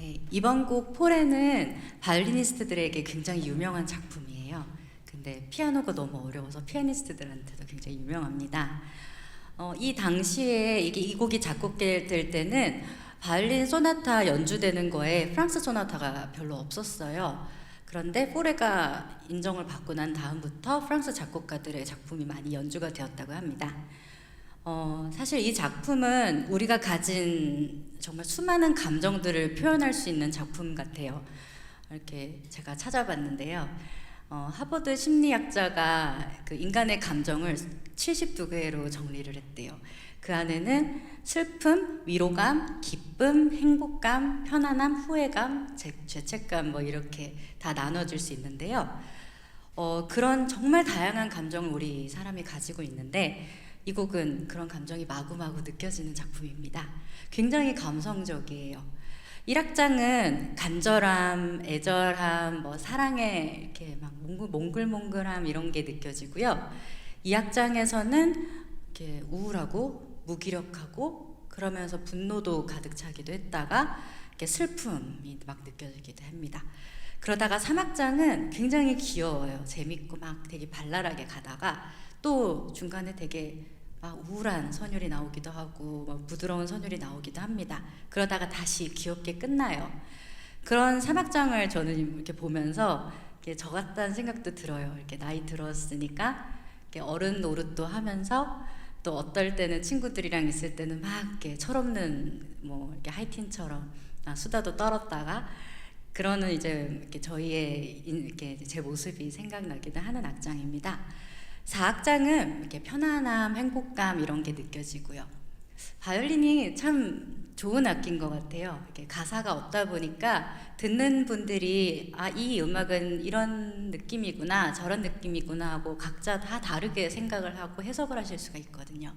네, 이번 곡 폴에는 바이올리니스트들에게 굉장히 유명한 작품이에요. 근데 피아노가 너무 어려워서 피아니스트들한테도 굉장히 유명합니다. 어, 이 당시에 이게 이 곡이 작곡될 때는 바이올린 소나타 연주되는 거에 프랑스 소나타가 별로 없었어요. 그런데 포레가 인정을 받고 난 다음부터 프랑스 작곡가들의 작품이 많이 연주가 되었다고 합니다. 어, 사실 이 작품은 우리가 가진 정말 수많은 감정들을 표현할 수 있는 작품 같아요. 이렇게 제가 찾아봤는데요. 어, 하버드 심리학자가 그 인간의 감정을 72개로 정리를 했대요. 그 안에는 슬픔, 위로감, 기쁨, 행복감, 편안함, 후회감, 죄, 죄책감 뭐 이렇게 다 나눠질 수 있는데요. 어, 그런 정말 다양한 감정을 우리 사람이 가지고 있는데 이 곡은 그런 감정이 마구마구 느껴지는 작품입니다. 굉장히 감성적이에요. 1악장은 간절함, 애절함, 뭐 사랑의 이렇게 막 몽글, 몽글 몽글함 이런 게 느껴지고요. 2악장에서는 이렇게 우울하고 무기력하고 그러면서 분노도 가득 차기도 했다가 이렇게 슬픔이 막 느껴지기도 합니다. 그러다가 3악장은 굉장히 귀여워요. 재밌고 막 되게 발랄하게 가다가 또 중간에 되게 막 우울한 선율이 나오기도 하고 막 부드러운 선율이 나오기도 합니다. 그러다가 다시 귀엽게 끝나요. 그런 사막장을 저는 이렇게 보면서 이렇게 저 같다는 생각도 들어요. 이렇게 나이 들었으니까 이렇게 어른 노릇도 하면서 또 어떨 때는 친구들이랑 있을 때는 막 이렇게 철없는 뭐 이렇게 하이틴처럼 아, 수다도 떨었다가 그러는 이제 이렇게 저희의 인- 이렇게 제 모습이 생각나기도 하는 악장입니다. 4악장은 이렇게 편안함, 행복감 이런 게 느껴지고요. 바이올린이 참 좋은 악기인 것 같아요. 이렇게 가사가 없다 보니까 듣는 분들이 아, 이 음악은 이런 느낌이구나, 저런 느낌이구나 하고 각자 다 다르게 생각을 하고 해석을 하실 수가 있거든요.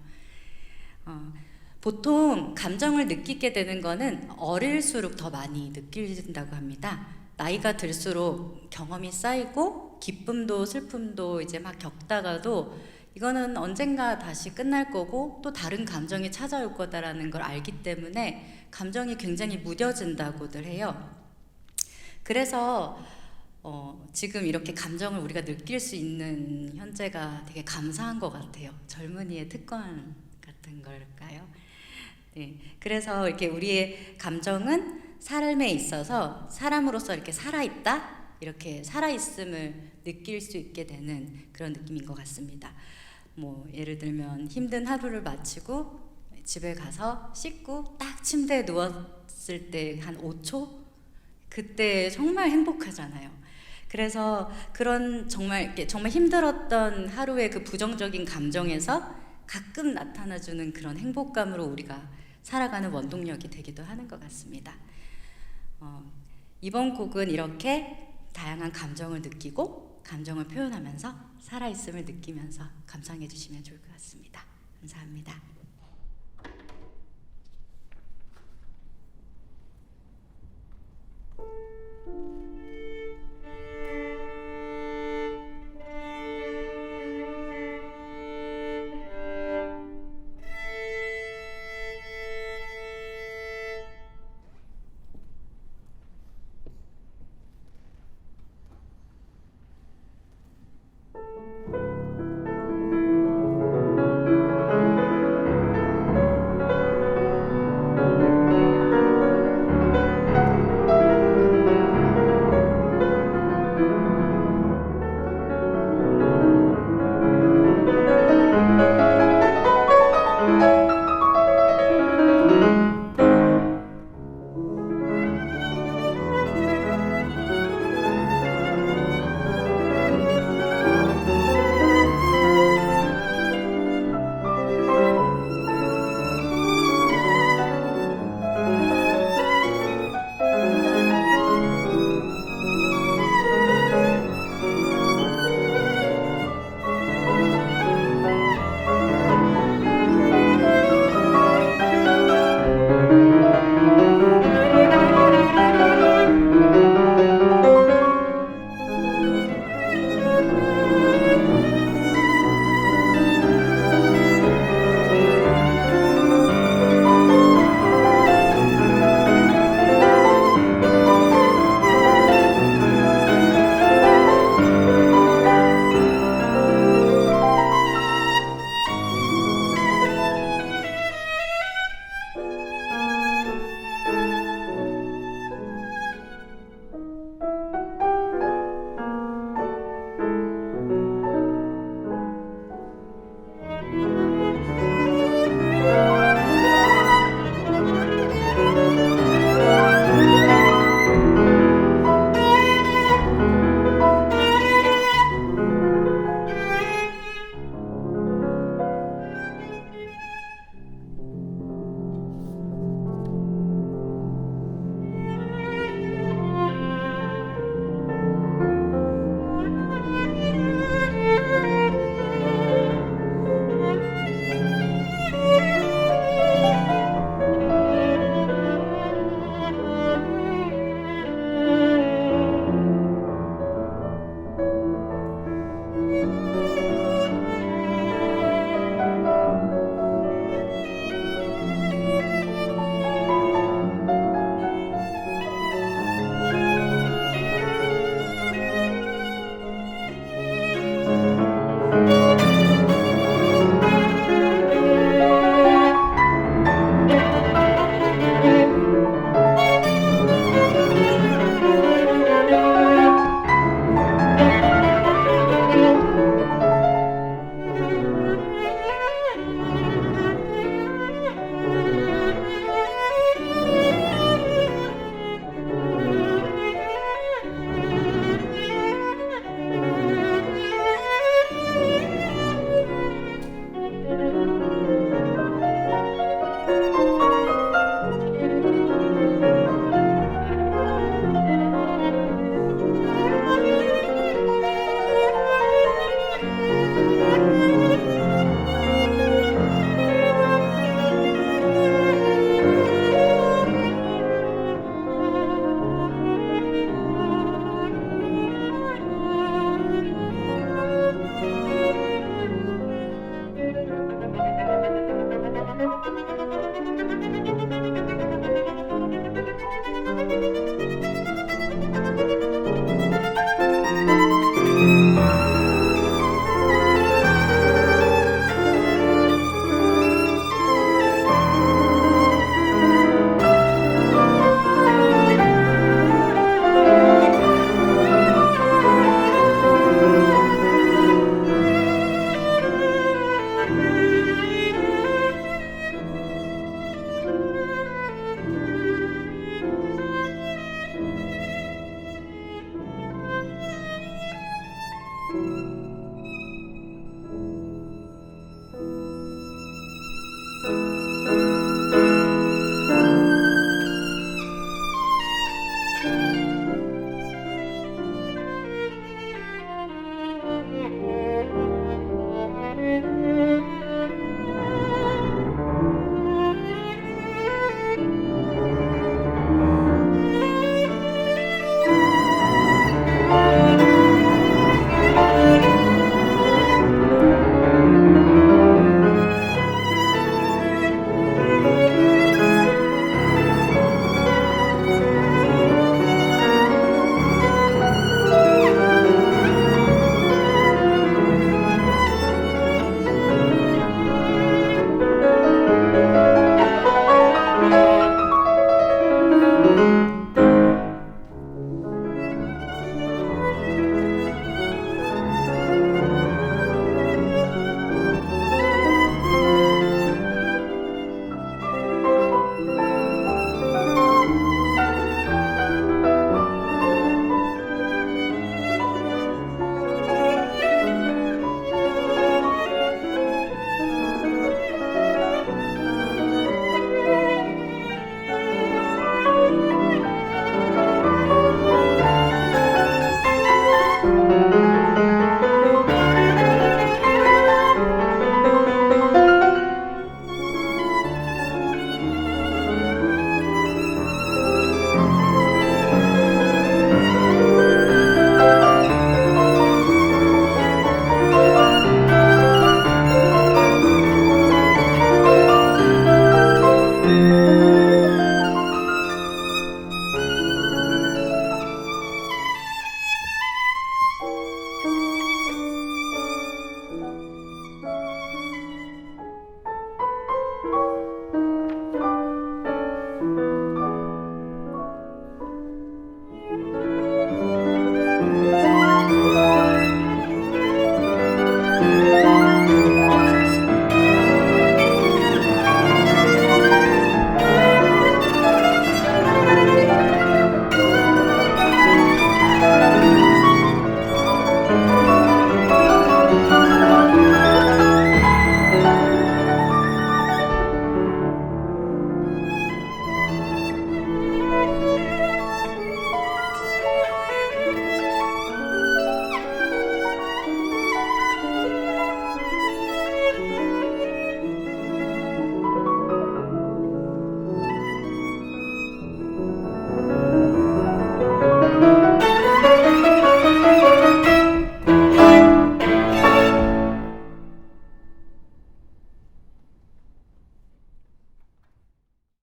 어, 보통 감정을 느끼게 되는 거는 어릴수록 더 많이 느껴진다고 합니다. 나이가 들수록 경험이 쌓이고 기쁨도 슬픔도 이제 막 겪다가도 이거는 언젠가 다시 끝날 거고 또 다른 감정이 찾아올 거다라는 걸 알기 때문에 감정이 굉장히 무뎌진다고들 해요. 그래서 어, 지금 이렇게 감정을 우리가 느낄 수 있는 현재가 되게 감사한 것 같아요. 젊은이의 특권 같은 걸까요? 네, 그래서 이렇게 우리의 감정은 삶에 있어서 사람으로서 이렇게 살아있다, 이렇게 살아있음을 느낄 수 있게 되는 그런 느낌인 것 같습니다. 뭐 예를 들면 힘든 하루를 마치고 집에 가서 씻고 딱 침대에 누웠을 때 한 5초 그때 정말 행복하잖아요. 그래서 그런 정말 정말 힘들었던 하루의 그 부정적인 감정에서 가끔 나타나주는 그런 행복감으로 우리가 살아가는 원동력이 되기도 하는 것 같습니다. 어, 이번 곡은 이렇게 다양한 감정을 느끼고 감정을 표현하면서 살아있음을 느끼면서 감상해 주시면 좋을 것 같습니다. 감사합니다.